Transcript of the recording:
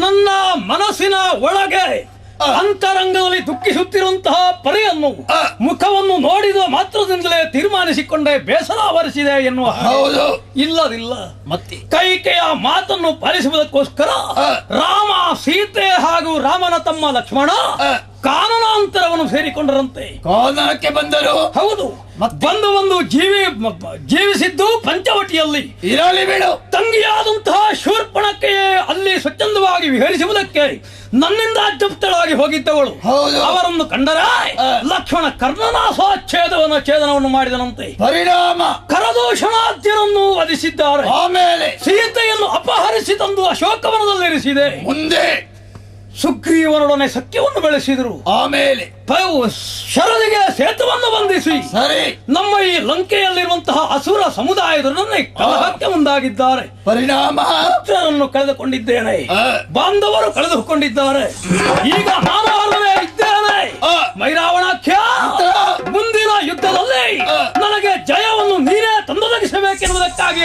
ನನ್ನ ಮನಸ್ಸಿನ ಒಳಗೆ ಅಂತರಂಗದಲ್ಲಿ ದುಃಖಿಸುತ್ತಿರುವಂತಹ ಪರೆಯನ್ನು ಮುಖವನ್ನು ನೋಡಿದ ಮಾತ್ರದಿಂದಲೇ ತೀರ್ಮಾನಿಸಿಕೊಂಡೆ ಬೇಸರ ಆವರಿಸಿದೆ ಎನ್ನುವ ಇಲ್ಲದಿಲ್ಲ. ಮತ್ತೆ? ಕೈಕೆಯ ಮಾತನ್ನು ಪಾಲಿಸುವುದಕ್ಕೋಸ್ಕರ ರಾಮ ಸೀತೆ ರಾಮನ ತಮ್ಮ ಲಕ್ಷ್ಮಣ. ಕಾನನಾಂತರವನ್ನು ಸೇರಿಕೊಂಡರಂತೆ. ಕೋನಕ್ಕೆ ಬಂದರು. ಹೌದು. ಬಂದು ಒಂದು ಜೀವಿ ಜೀವಿಸಿದ್ದು ಪಂಚವಟಿಯಲ್ಲಿ. ಇರಲಿ ಬೇಡ. ತಂಗಿಯಾದಂತಹ ಶೂರ್ಪಣಕ್ಕೆ ಅಲ್ಲಿ ಸ್ವಚ್ಛಂದವಾಗಿ ವಿಹರಿಸುವುದಕ್ಕೆ ನನ್ನಿಂದ ಅಜ್ಜಪ್ತಳಾಗಿ ಹೋಗಿದ್ದವಳು. ಹೌದು. ಅವರನ್ನು ಕಂಡರೆ ಲಕ್ಷ್ಮಣ ಕರ್ಣನ ಸ್ವಚ್ಛೇದವನ್ನು ಛೇದನವನ್ನು ಮಾಡಿದನಂತೆ. ಪರಿಣಾಮ. ಕರದೂಷಣಾದ್ಯರನ್ನು ವಧಿಸಿದ್ದಾರೆ. ಆಮೇಲೆ? ಸೀತೆಯನ್ನು ಅಪಹರಿಸಿ ತಂದು ಅಶೋಕವನದಲ್ಲಿರಿಸಿದೆ. ಮುಂದೆ? ಸುಗ್ರೀವನೊಡನೆ ಸತ್ಯವನ್ನು ಬೆಳೆಸಿದರು. ಆಮೇಲೆ ಶರದಿಗೆ ಸೇತುವನ್ನು ಬಂಧಿಸಿ. ಸರಿ. ನಮ್ಮ ಈ ಲಂಕೆಯಲ್ಲಿರುವಂತಹ ಅಸುರ ಸಮುದಾಯದೊಡನೆ ಕಲಹಕ್ಕೆ ಮುಂದಾಗಿದ್ದಾರೆ. ಪರಿಣಾಮ. ಪುತ್ರರನ್ನು ಕಳೆದುಕೊಂಡಿದ್ದೇನೆ. ಬಾಂಧವರು ಕಳೆದುಕೊಂಡಿದ್ದಾರೆ. ಈಗ ನಾನು ಅಲ್ಲವೇ ಇದ್ದೇನೆ ಮೈರಾವಣಾಖ್ಯ ಮುಂದಿನ ಯುದ್ಧದಲ್ಲಿ ನನಗೆ ಜಯವನ್ನು ನೀನೇ ತಂದೊದಗಿಸಬೇಕೆನ್ನುವುದಕ್ಕಾಗಿ